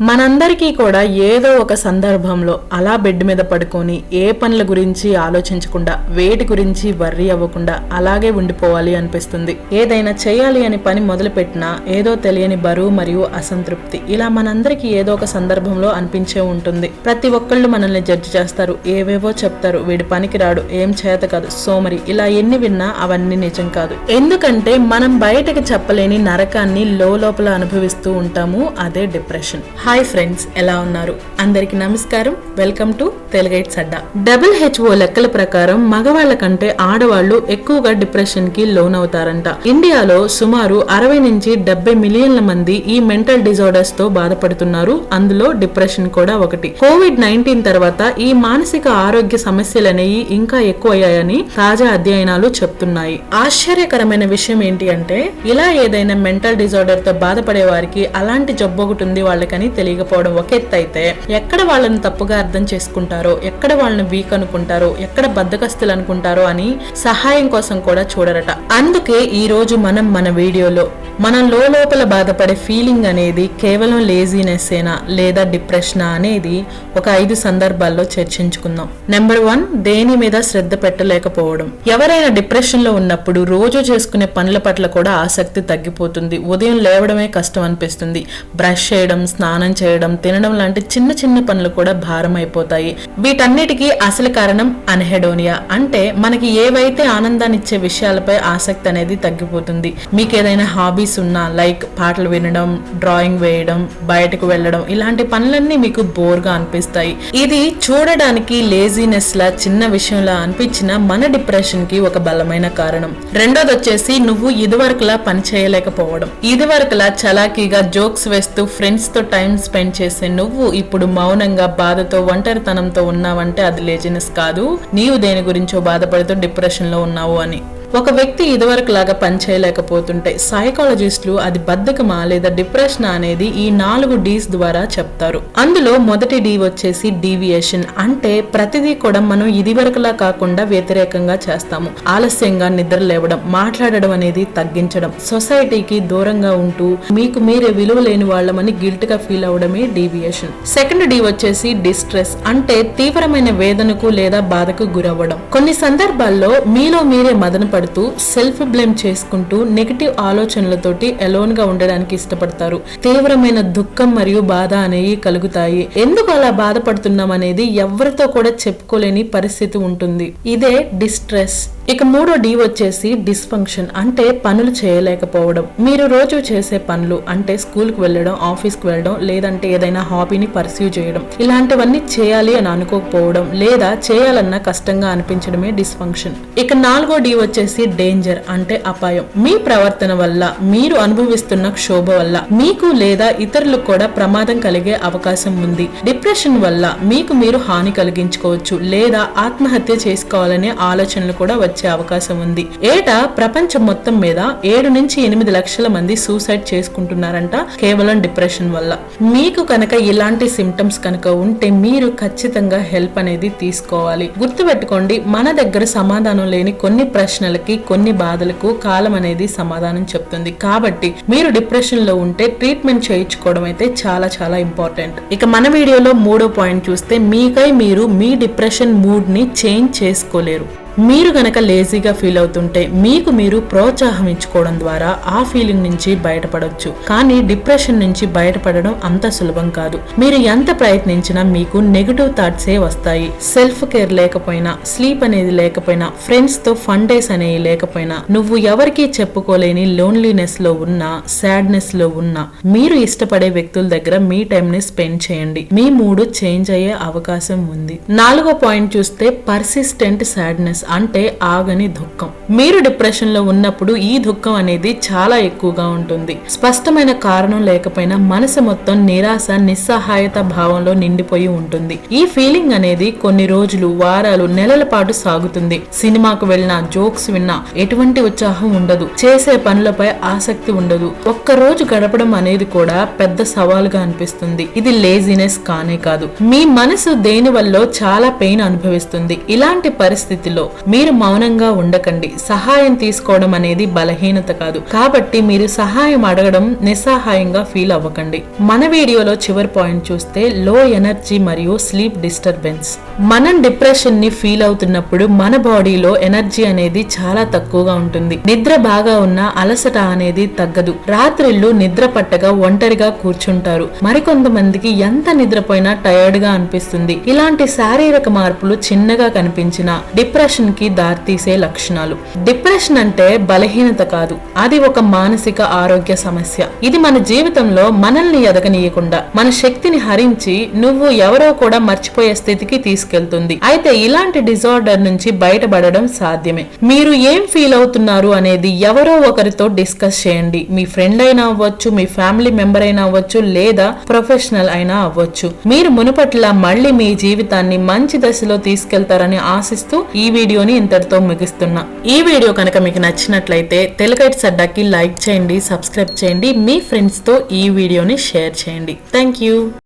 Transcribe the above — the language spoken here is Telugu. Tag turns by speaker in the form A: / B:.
A: మనందరికీ కూడా ఏదో ఒక సందర్భంలో అలా బెడ్ మీద పడుకొని ఏ పనుల గురించి ఆలోచించకుండా వేటి గురించి వర్రీ అవ్వకుండా అలాగే ఉండిపోవాలి అనిపిస్తుంది. ఏదైనా చేయాలి అని పని మొదలుపెట్టినా ఏదో తెలియని బరువు మరియు అసంతృప్తి ఇలా మనందరికీ ఏదో ఒక సందర్భంలో అనిపించే ఉంటుంది. ప్రతి ఒక్కళ్ళు మనల్ని జడ్జి చేస్తారు. ఏవేవో చెప్తారు. వీడి పనికి రాడు. ఏం చేత కాదు. సోమరి ఇలా ఎన్ని విన్నా అవన్నీ నిజం కాదు. ఎందుకంటే మనం బయటకు చెప్పలేని నరకాన్ని లోపల అనుభవిస్తూ ఉంటాము. అదే డిప్రెషన్. హాయ్ ఫ్రెండ్స్ ఎలా ఉన్నారు? అందరికి నమస్కారం. వెల్కమ్ టు తెలుగైట్స్ అడ్డా డబుల్ హెచ్ఓ లెక్కల ప్రకారం మగవాళ్ళ కంటే ఆడవాళ్ళు ఎక్కువగా డిప్రెషన్కి లోన్ అవుతారంట ఇండియాలో సుమారు అరవై నుంచి డెబ్బై మిలియన్ల మంది ఈ మెంటల్ డిజార్డర్స్తో బాధపడుతున్నారు. అందులో డిప్రెషన్ కూడా ఒకటి. కోవిడ్ నైన్టీన్ తర్వాత ఈ మానసిక ఆరోగ్య సమస్యలు అనేవి ఇంకా ఎక్కువయ్యాయని తాజా అధ్యయనాలు చెప్తున్నాయి. ఆశ్చర్యకరమైన విషయం ఏంటి అంటే ఇలా ఏదైనా మెంటల్ డిజార్డర్తో బాధపడే వారికి అలాంటి జబ్బు ఒకటి ఉంది వాళ్ళకని తెలియకపోవడం ఒక ఎత్తు అయితే ఎక్కడ వాళ్ళని తప్పుగా అర్థం చేసుకుంటారో ఎక్కడ వాళ్ళని వీక్ అనుకుంటారో ఎక్కడ బద్దకస్తులు అనుకుంటారో అని సహాయం కోసం కూడా చూడరట. అందుకే ఈ రోజు మనం మన వీడియోలో మనం లోపల బాధపడే ఫీలింగ్ అనేది కేవలం లేజీనెస్ ఏనా లేదా డిప్రెషనా అనేది ఒక ఐదు సందర్భాల్లో చర్చించుకుందాం. నెంబర్ వన్ దేని మీద శ్రద్ధ పెట్టలేకపోవడం. ఎవరైనా డిప్రెషన్లో ఉన్నప్పుడు రోజు చేసుకునే పనుల పట్ల కూడా ఆసక్తి తగ్గిపోతుంది. ఉదయం లేవడమే కష్టం అనిపిస్తుంది. బ్రష్ చేయడం స్నానం చేయడం తినడం లాంటి చిన్న చిన్న పనులు కూడా భారం అయిపోతాయి వీటన్నిటికీ అసలు కారణం అన్హెడోనియా. అంటే మనకి ఏవైతే ఆనందాన్ని ఇచ్చే విషయాలపై ఆసక్తి అనేది తగ్గిపోతుంది. మీకు ఏదైనా హాబీస్ ఉన్నా లైక్ పాటలు వినడం డ్రాయింగ్ వేయడం బయటకు వెళ్ళడం ఇలాంటి పనులన్నీ మీకు బోర్గా అనిపిస్తాయి. ఇది చూడడానికి లేజీనెస్ లా చిన్న విషయంలా అనిపించిన మన డిప్రెషన్కి ఒక బలమైన కారణం. రెండోది వచ్చేసి నువ్వు ఇదివరకులా పని చేయలేకపోవడం. ఇదివరకులా చలాకీగా జోక్స్ వేస్తూ ఫ్రెండ్స్తో టైం స్పెండ్ చేసే నువ్వు ఇప్పుడు మౌనంగా బాధతో ఒంటరితనంతో ఉన్నావంటే అది లేజినెస్ కాదు. నీవు దేని గురించో బాధపడుతూ డిప్రెషన్లో ఉన్నావు అని. ఒక వ్యక్తి ఇదివరకు లాగా పనిచేయలేకపోతుంటే సైకాలజిస్టులు అది బద్ధకమా లేదా డిప్రెషన్ అనేది ఈ నాలుగు డీస్ ద్వారా చెప్తారు. అందులో మొదటి డి వచ్చేసి డీవియేషన్. అంటే ప్రతిదీ కూడా మనం ఇదివరకులా కాకుండా వ్యతిరేకంగా చేస్తాము. ఆలస్యంగా నిద్ర లేవడం మాట్లాడడం అనేది తగ్గించడం సొసైటీకి దూరంగా ఉంటూ మీకు మీరే విలువ లేని వాళ్ళమని గిల్ట్గా ఫీల్ అవడమే డీవియేషన్. సెకండ్ డి వచ్చేసి డిస్ట్రెస్. అంటే తీవ్రమైన వేదనకు లేదా బాధకు గురవ్వడం. కొన్ని సందర్భాల్లో మీలో మీరే మదన పడుతూ సెల్ఫ్ బ్లేమ్ చేసుకుంటూ నెగిటివ్ ఆలోచనలతోటి అలోన్గా ఉండడానికి ఇష్టపడతారు. తీవ్రమైన దుఃఖం మరియు బాధ అనేవి కలుగుతాయి. ఎందుకు అలా బాధపడుతున్నాం అనేది ఎవరితో కూడా చెప్పుకోలేని పరిస్థితి ఉంటుంది. ఇదే డిస్ట్రెస్ ఇక మూడో డి వచ్చేసి డిస్ఫంక్షన్ అంటే పనులు చేయలేకపోవడం. మీరు రోజు చేసే పనులు అంటే స్కూల్కి వెళ్ళడం ఆఫీస్కి వెళ్ళడం లేదంటే ఏదైనా హాబీని పర్సీవ్ చేయడం ఇలాంటివన్నీ చేయాలి అని అనుకోకపోవడం లేదా చేయాలన్నా కష్టంగా అనిపించడమే డిస్ఫంక్షన్ ఇక నాలుగో డి వచ్చేసి డేంజర్ అంటే అపాయం. మీ ప్రవర్తన వల్ల మీరు అనుభవిస్తున్న క్షోభ వల్ల మీకు లేదా ఇతరులకు కూడా ప్రమాదం కలిగే అవకాశం ఉంది. డిప్రెషన్ వల్ల మీకు మీరు హాని కలిగించుకోవచ్చు లేదా ఆత్మహత్య చేసుకోవాలనే ఆలోచనలు కూడా వచ్చే అవకాశం ఉంది. ఏటా ప్రపంచం మొత్తం మీద ఏడు నుంచి ఎనిమిది లక్షల మంది సూసైడ్ చేసుకుంటున్నారంట కేవలం డిప్రెషన్ వల్ల. మీకు కనుక ఇలాంటి సిమ్టమ్స్ కనుక ఉంటే మీరు ఖచ్చితంగా హెల్ప్ అనేది తీసుకోవాలి. గుర్తుపెట్టుకోండి మన దగ్గర సమాధానం లేని కొన్ని ప్రశ్నలకి కొన్ని బాధలకు కాలం అనేది సమాధానం చెప్తుంది. కాబట్టి మీరు డిప్రెషన్లో ఉంటే ట్రీట్మెంట్ చేయించుకోవడం అయితే చాలా చాలా ఇంపార్టెంట్. ఇక మన వీడియోలో మూడో పాయింట్ చూస్తే మీకై మీరు మీ డిప్రెషన్ మూడ్ని చేంజ్ చేసుకోలేరు. మీరు గనక లేజీగా ఫీల్ అవుతుంటే మీకు మీరు ప్రోత్సాహం ఇచ్చుకోవడం ద్వారా ఆ ఫీలింగ్ నుంచి బయటపడవచ్చు కానీ డిప్రెషన్ నుంచి బయటపడడం అంత సులభం కాదు. మీరు ఎంత ప్రయత్నించినా మీకు నెగిటివ్ థాట్సే వస్తాయి. సెల్ఫ్ కేర్ లేకపోయినా స్లీప్ అనేది లేకపోయినా ఫ్రెండ్స్తో ఫన్ డేస్ అనేవి లేకపోయినా నువ్వు ఎవరికీ చెప్పుకోలేని లోన్లీనెస్లో ఉన్నా సాడ్నెస్లో ఉన్నా మీరు ఇష్టపడే వ్యక్తుల దగ్గర మీ టైం ని స్పెండ్ చేయండి. మీ మూడు చేంజ్ అయ్యే అవకాశం ఉంది. నాలుగో పాయింట్ చూస్తే పర్సిస్టెంట్ సాడ్నెస్ అంటే ఆగని దుఃఖం. మీరు డిప్రెషన్లో ఉన్నప్పుడు ఈ దుఃఖం అనేది చాలా ఎక్కువగా ఉంటుంది. స్పష్టమైన కారణం లేకపోయినా మనసు మొత్తం నిరాశ నిస్సహాయత భావంలో నిండిపోయి ఉంటుంది. ఈ ఫీలింగ్ అనేది కొన్ని రోజులు వారాలు నెలల పాటు సాగుతుంది. సినిమాకు వెళ్ళినా జోక్స్ విన్నా ఎటువంటి ఉత్సాహం ఉండదు. చేసే పనులపై ఆసక్తి ఉండదు. ఒక్క రోజు గడపడం అనేది కూడా పెద్ద సవాలుగా అనిపిస్తుంది. ఇది లేజినెస్ కానే కాదు. మీ మనసు దేని వల్ల చాలా పెయిన్ అనుభవిస్తుంది. ఇలాంటి పరిస్థితిలో మీరు మౌనంగా ఉండకండి. సహాయం తీసుకోవడం అనేది బలహీనత కాదు. కాబట్టి మీరు సహాయం అడగడం నిస్సహాయంగా ఫీల్ అవ్వకండి. మన వీడియోలో చివరి పాయింట్ చూస్తే లో ఎనర్జీ మరియు స్లీప్ డిస్టర్బెన్స్. మనం డిప్రెషన్ని ఫీల్ అవుతున్నప్పుడు మన బాడీలో ఎనర్జీ అనేది చాలా తక్కువగా ఉంటుంది. నిద్ర బాగా ఉన్న అలసట అనేది తగ్గదు. రాత్రిళ్ళు నిద్ర పట్టగా ఒంటరిగా కూర్చుంటారు. మరికొంతమందికి ఎంత నిద్రపోయినా టైర్డ్గా అనిపిస్తుంది. ఇలాంటి శారీరక మార్పులు చిన్నగా కనిపించిన డిప్రెషన్ డిప్రెషన్కి దారితీసే లక్షణాలు. డిప్రెషన్ అంటే బలహీనత కాదు. అది ఒక మానసిక ఆరోగ్య సమస్య. ఇది మన జీవితంలో మనల్ని ఎదగనీయకుండా మన శక్తిని హరించి నువ్వు ఎవరో కూడా మర్చిపోయే స్థితికి తీసుకెళ్తుంది. అయితే ఇలాంటి డిజార్డర్ నుంచి బయటపడడం సాధ్యమే. మీరు ఏం ఫీల్ అవుతున్నారు అనేది ఎవరో ఒకరితో డిస్కస్ చేయండి. మీ ఫ్రెండ్ అయినా అవ్వచ్చు మీ ఫ్యామిలీ మెంబర్ అయినా అవ్వచ్చు లేదా ప్రొఫెషనల్ అయినా అవ్వచ్చు. మీరు మునుపట్ల మళ్ళీ మీ జీవితాన్ని మంచి దశలో తీసుకెళ్తారని ఆశిస్తూ ఈ వీడియోని ఇంతటితో ముగిస్తున్నా. ఈ వీడియో కనుక మీకు నచ్చినట్లయితే తెలుగైట్ సడ్డాకి లైక్ చేయండి సబ్స్క్రైబ్ చేయండి మీ ఫ్రెండ్స్తో ఈ వీడియోని షేర్ చేయండి. Thank you.